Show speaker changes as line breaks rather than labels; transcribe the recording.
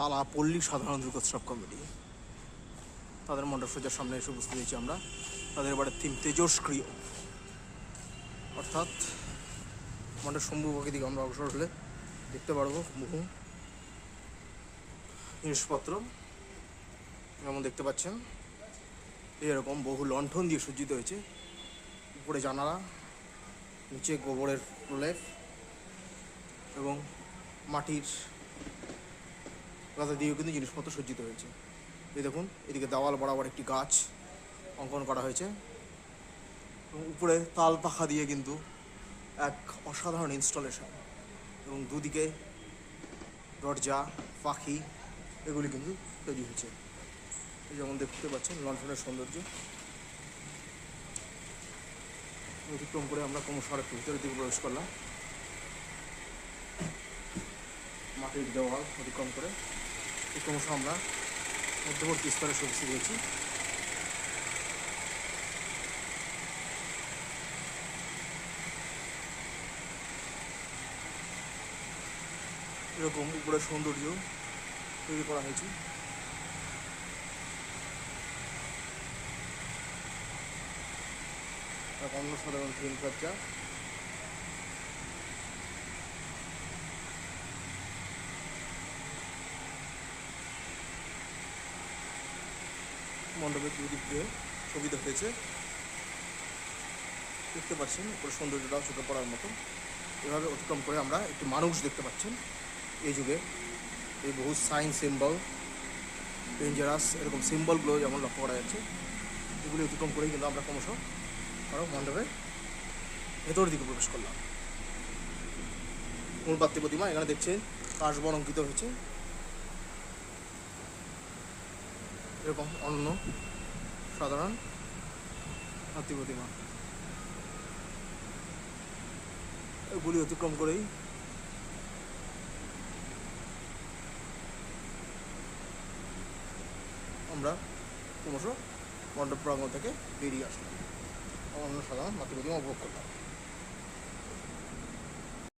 তালা পল্লী সাধারণ দুর্গোৎসব কমিটি। তাদের মণ্ডপসজ্জার সামনে এসে উপস্থিত হয়েছি আমরা। তাদের এবারে থিম তেজস্ক্রিয়। অর্থাৎ মণ্ডপ সম্মুখের দিকে আমরা অগ্রসর হলে দেখতে পারব বহু জিনিসপত্র যেমন দেখতে পাচ্ছেন, এরকম বহু লণ্ঠন দিয়ে সজ্জিত হয়েছে। উপরে জানালা, নিচে গোবরের প্রলেপ এবং মাটির গাদা দিয়েও কিন্তু জিনিসপত্র সজ্জিত হয়েছে। এই দেখুন, এদিকে দেওয়াল বরাবর একটি গাছ অঙ্কন করা হয়েছে। এবং উপরে তাল পাখা দিয়ে কিন্তু এক অসাধারণ ইনস্টলেশন এবং দুদিকে দরজা, পাখি, এগুলি কিন্তু তৈরি হয়েছে। যেমন দেখতে পাচ্ছেন লন্ডনের সৌন্দর্য। অতিক্রম করে আমরা ক্রমশ আরেকটু ভিতরের দিকে প্রবেশ করলাম। মাটির দেওয়াল অতিক্রম করে। এই ক্রমশ আমরা মধ্যবর্তী স্তরে সবজি রয়েছি এরকম উপরে সৌন্দর্য তৈরি করা হয়েছে। অন্য সাধারণ ট্রেন সজ্জা মণ্ডপের দুদিক দিয়ে ছবি দেখেছে দেখতে পাচ্ছেন, উপরে সৌন্দর্যটাও চোখে পড়ার মতো। এভাবে অতিক্রম করে আমরা একটি মানুষ দেখতে পাচ্ছেন। এই যুগে এই বহু সাইন সিম্বল ডেঞ্জারাস এরকম সিম্বলগুলো যেমন লক্ষ্য করা যাচ্ছে, এগুলি অতিক্রম করেই কিন্তু আমরা ক্রমশ আরও মণ্ডপের ভেতর দিকে প্রবেশ করলাম। মূল প্রতিমা, এখানে দেখছেন, কাশবন অঙ্কিত হয়েছে। এরকম অন্য সাধারণ, হাতি প্রতিমা। এগুলি অতিক্রম করেই আমরা ক্রমশ মণ্ডপ প্রাঙ্গণ থেকে বেরিয়ে আসলাম। অন্য সাধারণ মাতৃ প্রতিমা উপভোগ করলাম।